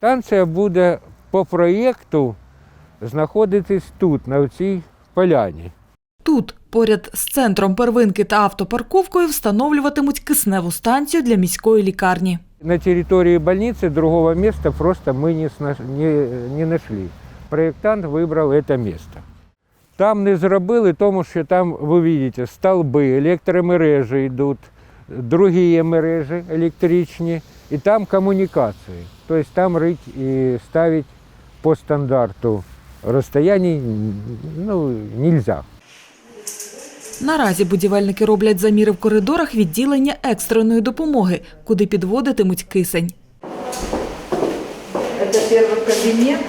Станція буде по проєкту знаходитись тут, на цій поляні. Тут, поряд з центром первинки та автопарковкою, встановлюватимуть кисневу станцію для міської лікарні. На территории больницы другого места просто мы не, не, не нашли. Проєктант вибрав це місце. Там не зробили, тому що там, ви бачите, столби, електромережі йдуть, другі мережі електричні, і там комунікації. Тобто там рить і ставити по стандарту розстояння ну, нельзя. Наразі будівельники роблять заміри в коридорах відділення екстреної допомоги, куди підводитимуть кисень. Это первый кабинет,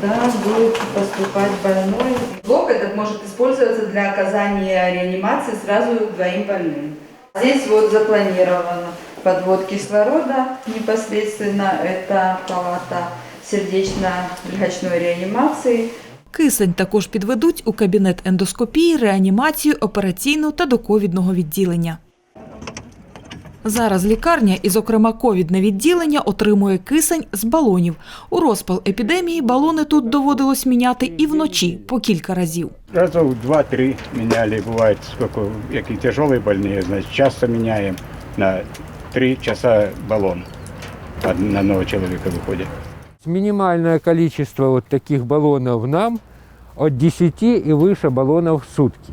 куда будет поступать больной. Блок этот может использоваться для оказания реанимации сразу двоим больным. Здесь вот запланировано подвод кислорода непосредственно. Это палата сердечно-легочной реанимации. Кисень також підведуть у кабінет ендоскопії, реанімацію, операційну та доковідного відділення. Зараз лікарня і, зокрема, ковідне відділення отримує кисень з балонів. У розпал епідемії балони тут доводилось міняти і вночі по кілька разів. Разов два-три меняли, бывает, сколько, какие тяжелые больные, значит, часто меняем. На три часа баллон од- на одного человека выходит. Минимальное количество вот таких баллонов нам от 10 и выше баллонов в сутки.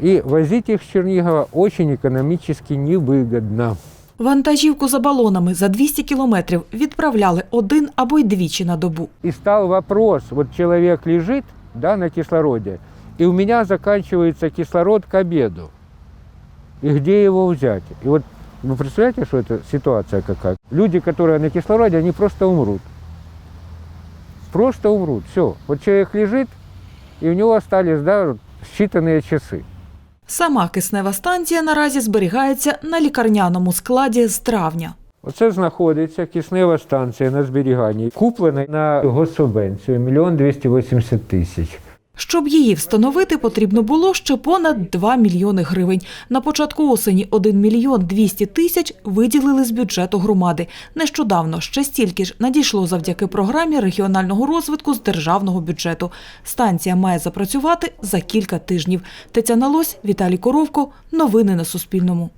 И возить их с Чернигова очень экономически невыгодно. Вантажівку за балонами за 200 кілометрів відправляли один або й двічі на добу. И стал вопрос, вот человек лежит да, на кислороде, и у меня заканчивается кислород к обеду. И где его взять? И вот вы представляете, что это ситуация какая? Люди, которые на кислороде, они просто умрут. Просто умрут. Все. Вот человек лежит, и у него остались да, считанные часы. Сама киснева станція наразі зберігається на лікарняному складі з травня. Оце знаходиться киснева станція на зберіганні, куплена на госсубвенцію мільйон 280 тисяч. Щоб її встановити, потрібно було ще понад 2 мільйони гривень. На початку осені 1 мільйон 200 тисяч виділили з бюджету громади. Нещодавно ще стільки ж надійшло завдяки програмі регіонального розвитку з державного бюджету. Станція має запрацювати за кілька тижнів. Тетяна Лось, Віталій Коровко. Новини на Суспільному.